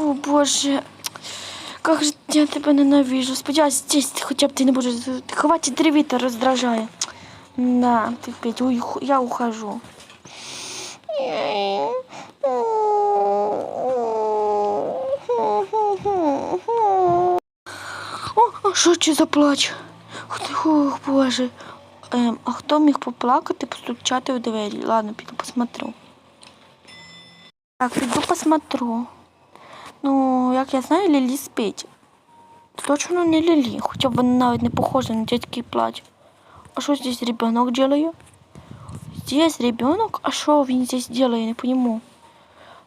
Фу, боже. Как же я тебе ненавижу. Сподіваюсь, здесь хоча б ти не будеш. Хватить древіта роздражає. На, ти п'ять, уй, ху- я ухожу. О, що це за плач? Ох, боже. Ем, а хто міг поплакати, постучати у двері? Ладно, піду посмотрю. Так, піду посмотрю. Ну, як я знаю, Лілі спить. Точно не Лілі, хоча б вона навіть не похожа на дядький плач. А що здесь ребенок делає? Здесь ребенок? А що він здесь делає, не пойму.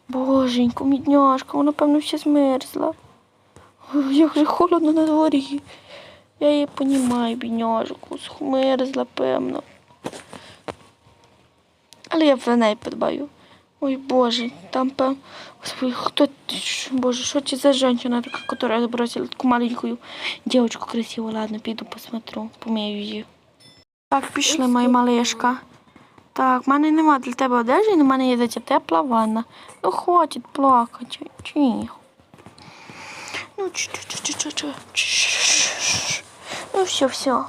Боженько, мідняшка, вона, певно, ще змерзла. Ой, Як же холодно на дворі. Я її понімаю, бідняжку, змерзла, певно. Але я про неї подбаю. Ой, Боже, там по... Господи, кто... Боже, что это за женщина такая, которая забросила такую маленькую девочку красивую? Ладно, піду посмотрю, помію її. Так, пішли, моя малишка. Так, в мене нема для тебе одежі, і в мене є тебе тепла ванна. Ну, хватить плакати. Тихо. Ну, чу-чу-чу-чу-чу. Ну, все, все.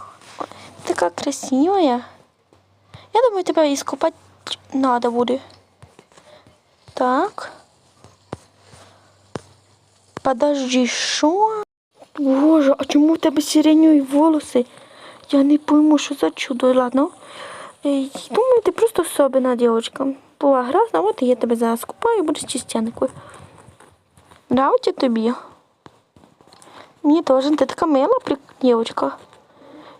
Така красивая. Я думаю, тебе искупать надо буде. Так. Подожди, що? Боже, а чому в тебе сиреневі волоси? Я не пойму, що за чудо. Ладно. Думаю, ти просто особена дівчинка. Була грязна, от я тебе зараз купаю і будеш чистянкою. Нравиться тобі? Мені теж, ти така мила дівчинка.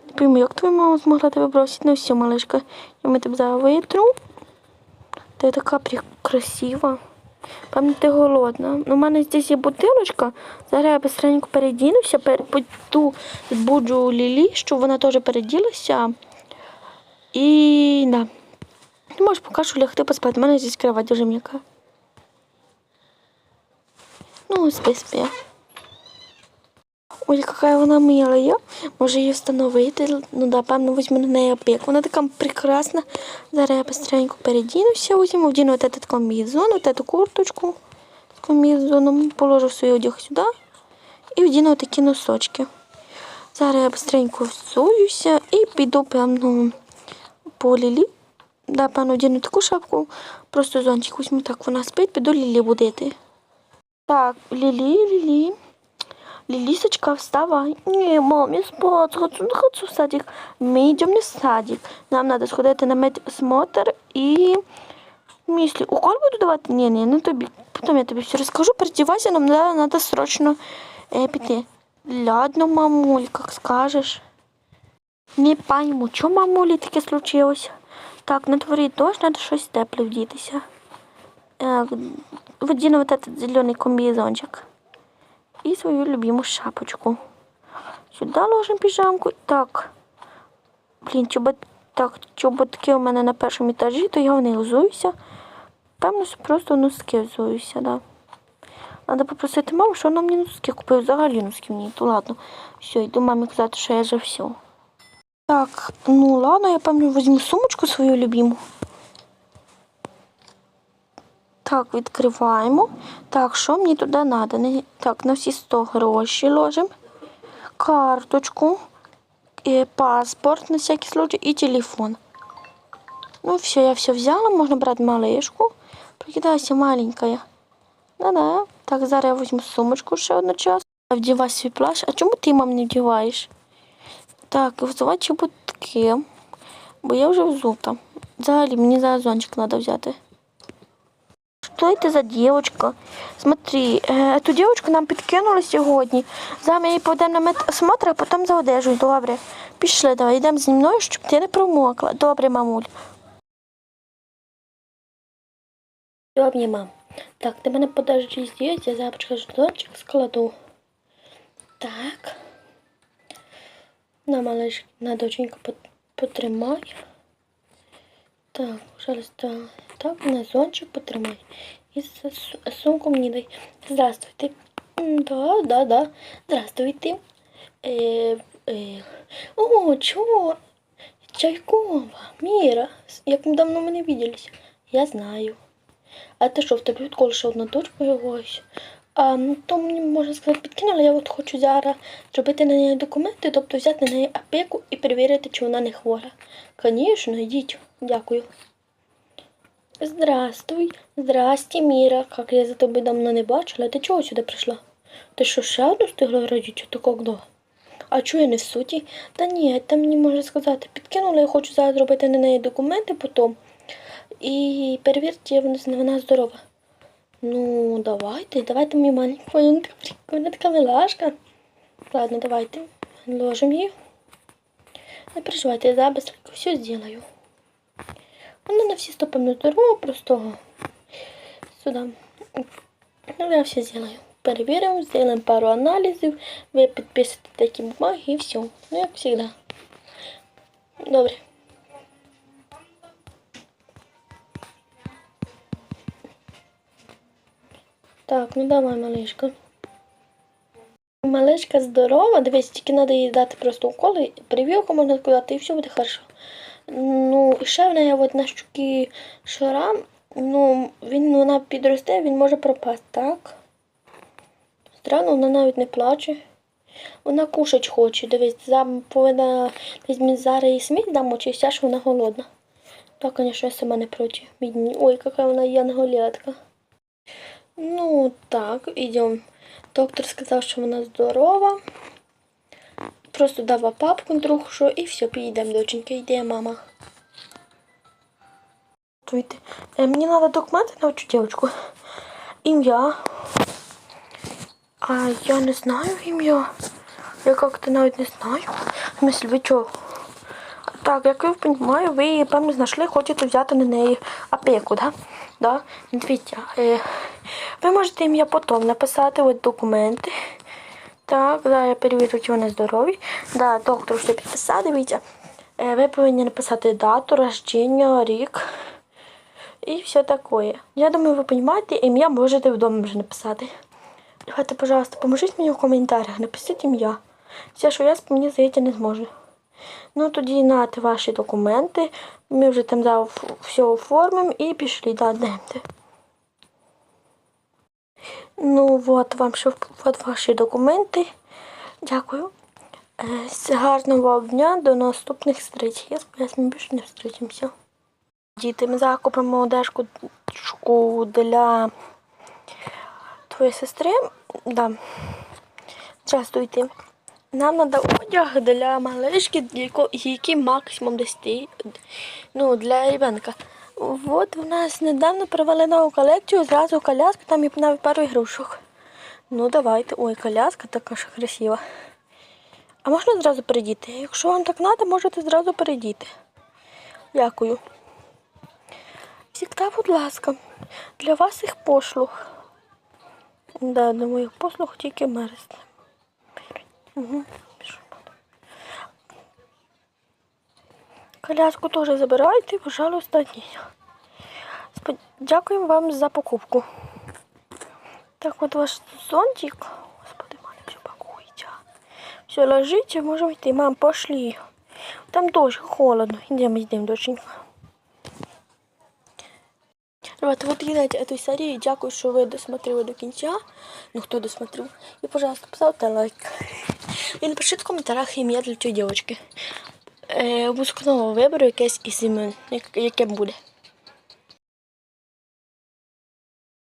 Не пойму, як твоя мама змогла тебе бросити? Ну все, малишка. Я тебе зараз витру. Ти така красива. Певно, ти голодна. Ну, у мене здесь є бутилочка. Зараз я быстренько передінуся, пер... піду збуджу Лілі, щоб вона теж переділася. І да. Ти можеш поки лягти поспати. У мене здесь кровать дуже м'яка. Ну, спи, спи. Ой, яка вона милая. Може її встановити. Ну да, певно, візьму на неї опік. Вона така прекрасна. Зараз я быстренько передінуся, візьму, вдіну вот этот комбінезон, вот эту курточку з комбінезоном, положу свій одяг сюди і вдіну такі носочки. Зараз я быстренько взуюся і піду, певно, по Лілі. Да, певно, вдіну таку шапку, просто зонтик візьму, так вона спить, піду Лілі будити. Так, Лілі, Лілі. Лилисочка, вставай. Не, мам, я спать хочу, не хочу в садик. Мы идем не в садик. Нам надо сходити на медосмотр і мислі. Укол буду давати? Ні, ні, не тобі. Потім я тобі все розкажу. Передівайся, нам надо, надо срочно е, піти. Ладно, мамуль, як скажеш. Не пойму, що мамулі таке случилось. Так, на дворі дощ, треба щось тепле вдітися. Е, Вдіну вот этот зеленый комбинезончик и свою любимую шапочку. Сюда ложим піжамку. Так. Блін, чобот... так, чоботки у мене на першому етажі, то я в них взуюся. Певно, що просто носки взуюся, да. Надо попросити маму, що вона мені носки купив. Взагалі носки мені. То ладно. Все, йду мамі казати, що я вже все. Так, ну ладно, я певно візьму сумочку свою любиму. Так, відкриваємо. Так, що мені туди треба? Так, на всі 100 гроші ложимо. Карточку, паспорт на всякий случай і телефон. Ну, все, я все взяла, можна брати малишку. Прикидайся маленькая. Да-да. Так, зараз я візьму сумочку ще одночасно. Вдівай свій плащ. А чому ти, мам, не вдіваєш? Так, і взувати чоботки. Бо я вже взута. Взагалі, мені зараз зончик треба взяти Что это за девочка? Смотри, е, эту девочку нам підкинули сьогодні. Зараз ми її поведемо на медосмотр, а потім за одежу. Добре. Пішли, давай, йдемо зі мною, щоб ти не промокла. Добре, мамуль. Добре, мам. Так, ти мене подожди здесь, я зараз ждончик складу. Так. На малыш, на доченька пот- потримай. Так, пожалуйста. Так, на зончик потримай. І сумку мені дай. Здравствуйте. Да, да, да. Здравствуйте. Е, е. О, чого? Чайкова, Міра. Як ми давно ми не виделись. Я знаю. А ти що, в тебе відколи ще одна дочка появилась? А, ну, то мені можна сказати підкинула. Я от хочу зараз зробити на неї документи, тобто взяти на неї опеку і перевірити, чи вона не хвора. Звісно, йдіть. Дякую. Здравствуй, здрасте, Міра. Як я за тобою давно не бачила. Ти чого сюди прийшла? Ти що, ще одну встигла родити, то когда? А чого я не в суті? Та ні, там мені можна сказати, підкинула, я хочу зараз зробити на неї документи потім. І перевірте, вона, здорова. Ну, давайте, давайте мені маленьку. Вона така милашка. Ладно, давайте. Ложим її. Не переживайте, я зараз все сделаю. Вона на всі сто певно здорова, просто сюди. Ну, я все сделаю. Перевіримо, сделаем пару аналізів, ви підписуєте такі бумаги і все. Ну, як завжди. Добре. Так, ну давай, малишка. Малишка здорова, дивись, тільки треба їй дати просто уколи, прививку можна сказати, і все буде хорошо. Ну, і ще в неї от на щуки шрам, ну, він, вона підросте, він може пропасти, так? Странно, вона навіть не плаче. Вона кушать хоче, дивись, зам повинна візьмі зараз їй сміть дамо, чи вся, що вона голодна. Так, звісно, я сама не проти. Ой, яка вона янголятка. Ну, так, идем. Доктор сказав, що вона здорова. Просто дав папку другу, і все, підійдемо, доченька, йде мама. Чуєте, е, мені треба документи на цю дівчинку. Ім'я. А я не знаю ім'я. Я як-то навіть не знаю. В смысле, ви чого? Так, як я розумію, ви певно, знайшли, хочете взяти на неї опеку, да? Да? Дивіться, е, ви можете ім'я потім написати от документи. Так, да, я перевірю, чи вони здорові. Да, доктор все підписав, дивіться. Е, ви повинні написати дату, рождення, рік і все таке. Я думаю, ви розумієте, ім'я можете вдома вже написати. Давайте, пожалуйста, поможіть мені в коментарях, напишіть ім'я. Все, що я мені здається, не зможу. Ну, тоді нате ваші документи. Ми вже там все оформимо і пішли, да, йдемте. Ну, от вам ще от ваші документи. Дякую. Е, Гарного дня, до наступних зустріч. Я сподіваюся, ми більше не зустрічимося. Діти, ми зараз купимо одежку для твоєї сестри. Да. Здравствуйте. Нам треба одяг для малишки, який максимум 10, ну, для ребенка. От у нас недавно провели нову колекцію, зразу коляска, там і навіть пару ігрушок. Ну давайте. Ой, коляска така ж красива. А можна зразу перейдіти? Якщо вам так треба, можете зразу перейдіти. Дякую. Всегда, будь ласка, для вас їх послуг. Да, до моїх послуг тільки мерзне. Угу. Коляску теж забирайте, пожалуйста, ні. Дякуємо вам за покупку. Так, от ваш зонтик. Господи, мама все пакується. Все, ложите, можемо йти. Мам, пошли. Там дуже холодно. Йдемо, йдемо, доченька. Ребята, вот кидайте эту серию. Дякую, що ви досмотрели до кінця. Ну, хто досмотрел. І, пожалуйста, поставте лайк. І напишіть в коментарях ім'я для цієї дівчинки. Е, обов'язково виберу якесь із імен, як- яке буде.